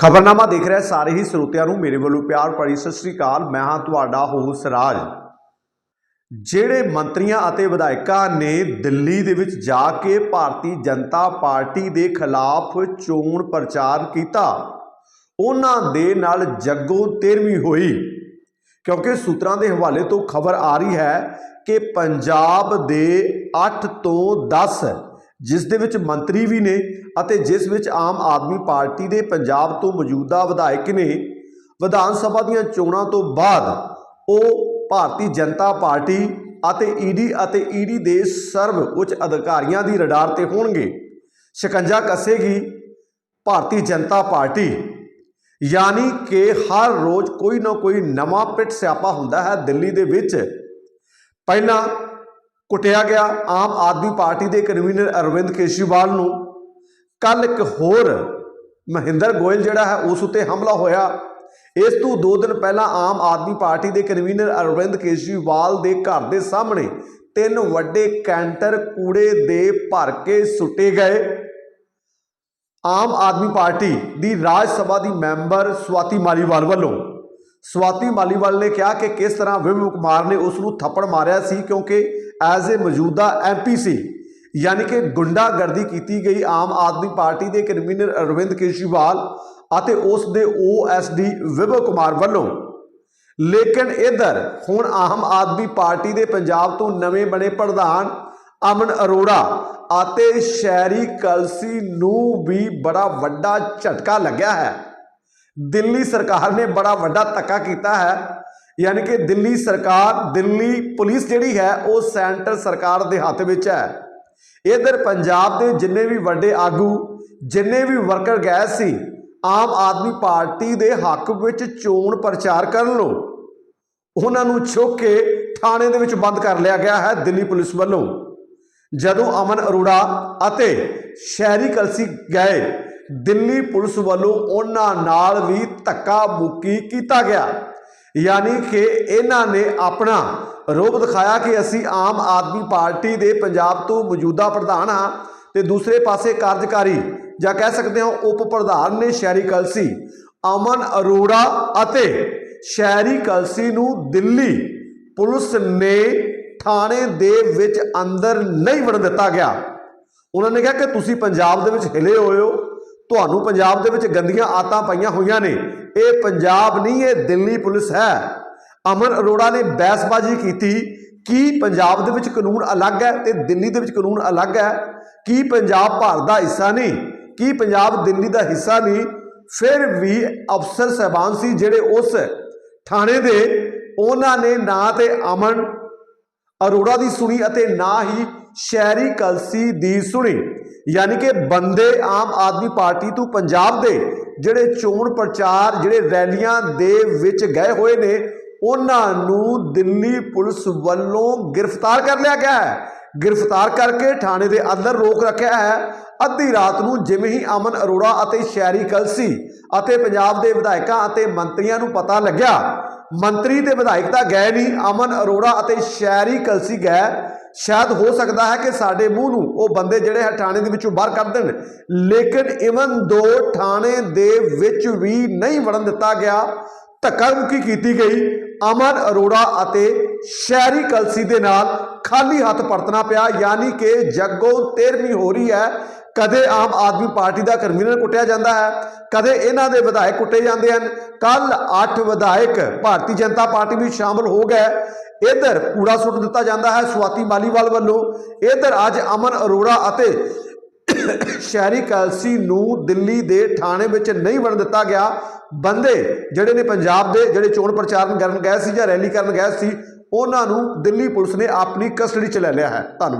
ਖਬਰਨਾਮਾ ਦੇਖ ਰਹੇ ਸਾਰੇ ਹੀ ਸਰੋਤਿਆਂ ਨੂੰ ਮੇਰੇ ਵੱਲੋਂ ਪਿਆਰ ਭਰੀ ਸਤਿ ਸ੍ਰੀ ਅਕਾਲ। ਮੈਂ ਹਾਂ ਤੁਹਾਡਾ ਹੋਸ ਰਾਜ। ਜਿਹੜੇ ਮੰਤਰੀਆਂ ਅਤੇ ਵਿਧਾਇਕਾਂ ਨੇ ਦਿੱਲੀ ਦੇ ਵਿੱਚ ਜਾ ਕੇ ਭਾਰਤੀ ਜਨਤਾ ਪਾਰਟੀ ਦੇ ਖਿਲਾਫ ਚੋਣ ਪ੍ਰਚਾਰ ਕੀਤਾ, ਉਹਨਾਂ ਦੇ ਨਾਲ ਜੱਗੋ ਤੇਰਵੀਂ ਹੋਈ। ਕਿਉਂਕਿ ਸੂਤਰਾਂ ਦੇ ਹਵਾਲੇ ਤੋਂ ਖਬਰ ਆ ਰਹੀ ਹੈ ਕਿ ਪੰਜਾਬ ਦੇ 8 ਤੋਂ 10 ਜਿਸ ਦੇ ਵਿੱਚ ਮੰਤਰੀ ਵੀ ਨੇ ਅਤੇ ਜਿਸ ਵਿੱਚ ਆਮ ਆਦਮੀ ਪਾਰਟੀ ਦੇ ਪੰਜਾਬ ਤੋਂ ਮੌਜੂਦਾ ਵਿਧਾਇਕ ਨੇ, ਵਿਧਾਨ ਸਭਾ ਦੀਆਂ ਚੋਣਾਂ ਤੋਂ ਬਾਅਦ ਉਹ ਭਾਰਤੀ ਜਨਤਾ ਪਾਰਟੀ ਅਤੇ ਈਡੀ ਅਤੇ ਈਡੀ ਦੇ ਸਰਵ ਉੱਚ ਅਧਿਕਾਰੀਆਂ ਦੀ ਰਡਾਰ ਤੇ ਹੋਣਗੇ। ਸ਼ਿਕੰਜਾ ਕੱਸੇਗੀ ਭਾਰਤੀ ਜਨਤਾ ਪਾਰਟੀ। ਯਾਨੀ ਕਿ ਹਰ ਰੋਜ਼ ਕੋਈ ਨਾ ਕੋਈ ਨਵਾਂ ਪਿੱਟ ਸਿਆਪਾ ਹੁੰਦਾ ਹੈ ਦਿੱਲੀ ਦੇ ਵਿੱਚ। ਪਹਿਲਾਂ ਕੁੱਟਿਆ ਗਿਆ। ਆਮ ਆਦਮੀ ਪਾਰਟੀ ਦੇ ਕਨਵੀਨਰ ਅਰਵਿੰਦ ਕੇਜਰੀਵਾਲ ਨੂੰ ਕੱਲ ਇੱਕ ਹੋਰ ਮਹਿੰਦਰ ਗੋਇਲ ਜਿਹੜਾ ਹੈ, ਉਸ ਉੱਤੇ ਹਮਲਾ ਹੋਇਆ। ਇਸ ਤੋਂ 2 ਦਿਨ ਪਹਿਲਾਂ ਆਮ ਆਦਮੀ ਪਾਰਟੀ ਦੇ ਕਨਵੀਨਰ ਅਰਵਿੰਦ ਕੇਜਰੀਵਾਲ ਦੇ ਘਰ ਦੇ ਸਾਹਮਣੇ ਤਿੰਨ ਵੱਡੇ ਕੈਂਟਰ ਕੂੜੇ ਦੇ ਭਰ ਕੇ ਸੁੱਟੇ ਗਏ। ਆਮ ਆਦਮੀ ਪਾਰਟੀ ਦੀ ਰਾਜ ਸਭਾ ਦੀ ਮੈਂਬਰ ਸਵਾਤੀ ਮਾਲੀਵਾਲ ਵੱਲੋਂ। ਸਵਾਤੀ ਮਾਲੀਵਾਲ ਨੇ ਕਿਹਾ ਕਿ ਕਿਸ ਤਰ੍ਹਾਂ ਵਿਭਵ ਕੁਮਾਰ ਨੇ ਉਸ ਨੂੰ ਥੱਪੜ ਮਾਰਿਆ ਸੀ ਕਿਉਂਕਿ ਐਜ਼ ਏ ਮੌਜੂਦਾ ਐਮਪੀ ਸੀ, ਯਾਨੀ ਕਿ ਗੁੰਡਾਗਰਦੀ ਕੀਤੀ ਗਈ ਆਮ ਆਦਮੀ ਪਾਰਟੀ ਦੇ ਕਨਵੀਨਰ ਅਰਵਿੰਦ ਕੇਜਰੀਵਾਲ ਅਤੇ ਉਸ ਦੇ ਓਐਸਡੀ ਵਿਭਵ ਕੁਮਾਰ ਵੱਲੋਂ। ਲੇਕਿਨ ਇਧਰ ਹੁਣ ਆਮ ਆਦਮੀ ਪਾਰਟੀ ਦੇ ਪੰਜਾਬ ਤੋਂ ਨਵੇਂ ਬਣੇ ਪ੍ਰਧਾਨ ਅਮਨ ਅਰੋੜਾ ਅਤੇ ਸ਼ਹਿਰੀ ਕਲਸੀ ਨੂੰ ਵੀ ਬੜਾ ਵੱਡਾ ਝਟਕਾ ਲੱਗਿਆ ਹੈ। ਦਿੱਲੀ ਸਰਕਾਰ ਨੇ ਬੜਾ ਵੱਡਾ ਧੱਕਾ ਕੀਤਾ ਹੈ ਯਾਨੀ ਕਿ ਦਿੱਲੀ ਸਰਕਾਰ, ਦਿੱਲੀ ਪੁਲਿਸ ਜਿਹੜੀ ਹੈ, ਉਹ ਸੈਂਟਰ ਸਰਕਾਰ ਦੇ ਹੱਥ ਵਿੱਚ ਹੈ। ਇਧਰ ਪੰਜਾਬ ਦੇ ਜਿੰਨੇ ਵੀ ਵੱਡੇ ਆਗੂ, ਜਿੰਨੇ ਵੀ ਵਰਕਰ ਗਏ ਸੀ, ਆਮ ਆਦਮੀ ਪਾਰਟੀ ਦੇ ਹੱਕ ਵਿੱਚ ਚੋਣ ਪ੍ਰਚਾਰ ਕਰਨ ਨੂੰ, ਉਹਨਾਂ ਨੂੰ ਛੁੱਕ ਕੇ ਥਾਣੇ ਦੇ ਵਿੱਚ ਬੰਦ ਕਰ ਲਿਆ ਗਿਆ ਹੈ ਦਿੱਲੀ ਪੁਲਿਸ ਵੱਲੋਂ। ਜਦੋਂ ਅਮਨ ਅਰੋੜਾ ਅਤੇ ਸ਼ਹਿਰੀ ਕਲਸੀ ਗਏ, ਦਿੱਲੀ ਪੁਲਿਸ ਵੱਲੋਂ ਉਹਨਾਂ ਨਾਲ ਵੀ ਧੱਕਾ ਮੁੱਕੀ ਕੀਤਾ ਗਿਆ। ਯਾਨੀ ਕਿ ਇਹਨਾਂ ਨੇ ਆਪਣਾ ਰੋਬ ਦਿਖਾਇਆ ਕਿ ਅਸੀਂ ਆਮ ਆਦਮੀ ਪਾਰਟੀ ਦੇ ਪੰਜਾਬ ਤੋਂ ਮੌਜੂਦਾ ਪ੍ਰਧਾਨ ਹਾਂ ਤੇ ਦੂਸਰੇ ਪਾਸੇ ਕਾਰਜਕਾਰੀ ਜਾਂ ਕਹਿ ਸਕਦੇ ਹਾਂ ਉਪ ਪ੍ਰਧਾਨ ਨੇ ਸ਼ਹਿਰੀ ਕਲਸੀ, ਅਮਨ ਅਰੋੜਾ ਅਤੇ ਸ਼ਹਿਰੀ ਕਲਸੀ ਨੂੰ ਦਿੱਲੀ ਪੁਲਿਸ ਨੇ ਥਾਣੇ ਦੇ ਵਿੱਚ ਅੰਦਰ ਨਹੀਂ ਵੜਨ ਦਿੱਤਾ ਗਿਆ। ਉਹਨਾਂ ਨੇ ਕਿਹਾ ਕਿ ਤੁਸੀਂ ਪੰਜਾਬ ਦੇ ਵਿੱਚ ਹਿਲੇ ਹੋਏ ਹੋ, ਤੁਹਾਨੂੰ ਪੰਜਾਬ ਦੇ ਵਿੱਚ ਗੰਦੀਆਂ ਆਤਾਂ ਪਈਆਂ ਹੋਈਆਂ ਨੇ ਇਹ ਪੰਜਾਬ ਨਹੀਂ, ਇਹ ਦਿੱਲੀ ਪੁਲਿਸ ਹੈ। ਅਮਨ ਅਰੋੜਾ ਨੇ ਬਹਿਸਬਾਜ਼ੀ ਕੀਤੀ ਕੀ ਪੰਜਾਬ ਦੇ ਵਿੱਚ ਕਾਨੂੰਨ ਅਲੱਗ ਹੈ ਤੇ ਦਿੱਲੀ ਦੇ ਵਿੱਚ ਕਾਨੂੰਨ ਅਲੱਗ ਹੈ। ਕੀ ਪੰਜਾਬ ਭਾਰਤ ਦਾ ਹਿੱਸਾ ਨਹੀਂ, ਕੀ ਪੰਜਾਬ ਦਿੱਲੀ ਦਾ ਹਿੱਸਾ ਨਹੀਂ, ਫਿਰ ਵੀ ਅਫਸਰ ਸਹਿਬਾਨ ਸੀ ਜਿਹੜੇ ਉਸ ਥਾਣੇ ਦੇ। ਉਹਨਾਂ ਨੇ ਨਾ ਤੇ ਅਮਨ ਅਰੋੜਾ ਦੀ ਸੁਣੀ ਅਤੇ ਨਾ ਹੀ ਸ਼ਹਿਰੀ ਕਲਸੀ ਦੀ ਸੁਣੀ। ਯਾਨੀ ਕਿ ਬੰਦੇ ਆਮ ਆਦਮੀ ਪਾਰਟੀ ਤੋਂ ਪੰਜਾਬ ਦੇ ਜਿਹੜੇ ਚੋਣ ਪ੍ਰਚਾਰ, ਜਿਹੜੇ ਰੈਲੀਆਂ ਦੇ ਵਿੱਚ ਗਏ ਹੋਏ ਨੇ, ਉਹਨਾਂ ਨੂੰ ਦਿੱਲੀ ਪੁਲਿਸ ਵੱਲੋਂ ਗ੍ਰਿਫਤਾਰ ਕਰ ਲਿਆ ਗਿਆ ਹੈ। ਗ੍ਰਿਫਤਾਰ ਕਰਕੇ ਥਾਣੇ ਦੇ ਅੰਦਰ ਰੋਕ ਰੱਖਿਆ ਹੈ। ਅੱਧੀ ਰਾਤ ਨੂੰ ਜਿਵੇਂ ਹੀ ਅਮਨ ਅਰੋੜਾ ਅਤੇ ਸ਼ਹਿਰੀ ਕਲਸੀ ਅਤੇ ਪੰਜਾਬ ਦੇ ਵਿਧਾਇਕਾਂ ਅਤੇ ਮੰਤਰੀਆਂ ਨੂੰ ਪਤਾ ਲੱਗਿਆ ਮੰਤਰੀ ਤੇ ਵਿਧਾਇਕ ਤਾਂ ਗਏ ਨਹੀਂ, ਅਮਨ ਅਰੋੜਾ ਅਤੇ ਸ਼ਹਿਰੀ ਕਲਸੀ ਗਏ। ਸ਼ਾਇਦ ਹੋ ਸਕਦਾ ਹੈ ਕਿ ਸਾਡੇ ਮੂੰਹ ਨੂੰ ਉਹ ਬੰਦੇ ਜਿਹੜੇ ਹੈ ਥਾਣੇ ਦੇ ਵਿੱਚੋਂ ਬਾਹਰ ਕੱਢ ਦੇਣ। ਲੇਕਿਨ ਇਵਨ ਦੋ ਥਾਣੇ ਦੇ ਵਿੱਚ ਵੀ ਨਹੀਂ ਵੜਨ ਦਿੱਤਾ ਗਿਆ। ਧੱਕਾ ਮੁੱਕੀ ਕੀਤੀ ਗਈ। ਅਮਨ ਅਰੋੜਾ ਅਤੇ ਸ਼ਹਿਰੀ ਕਲਸੀ ਦੇ ਨਾਲ ਖਾਲੀ ਹੱਥ ਪਰਤਣਾ ਪਿਆ। ਯਾਨੀ ਕਿ ਜੱਗੋਂ 13ਵੀਂ ਹੋ ਰਹੀ ਹੈ ਕਦੇ ਆਮ ਆਦਮੀ ਪਾਰਟੀ ਦਾ ਕਨਵੀਨਰ ਕੁੱਟਿਆ ਜਾਂਦਾ ਹੈ, ਕਦੇ ਇਹਨਾਂ ਦੇ ਵਿਧਾਇਕ ਕੁੱਟੇ ਜਾਂਦੇ ਹਨ। ਕੱਲ 8 ਵਿਧਾਇਕ ਭਾਰਤੀ ਜਨਤਾ ਪਾਰਟੀ ਵਿੱਚ ਸ਼ਾਮਲ ਹੋ ਗਏ। ਇਧਰ ਕੂੜਾ ਸੁੱਟ ਦਿੱਤਾ ਜਾਂਦਾ ਹੈ ਸਵਾਤੀ ਮਾਲੀਵਾਲ ਵੱਲੋਂ। ਇਧਰ ਅੱਜ ਅਮਨ ਅਰੋੜਾ ਅਤੇ ਸ਼ਹਿਰੀ ਕਲਸੀ ਨੂੰ ਦਿੱਲੀ ਦੇ ਥਾਣੇ ਵਿੱਚ ਨਹੀਂ ਵੜਨ ਦਿੱਤਾ ਗਿਆ। ਬੰਦੇ ਜਿਹੜੇ ਨੇ ਪੰਜਾਬ ਦੇ, ਜਿਹੜੇ ਚੋਣ ਪ੍ਰਚਾਰਨ ਕਰਨ ਗਏ ਸੀ ਜਾਂ ਰੈਲੀ ਕਰਨ ਗਏ ਸੀ, ਉਹਨਾਂ ਨੂੰ ਦਿੱਲੀ ਪੁਲਿਸ ਨੇ ਆਪਣੀ ਕਸਟਡੀ 'ਚ ਲੈ ਲਿਆ ਹੈ। ਧੰਨਵਾਦ।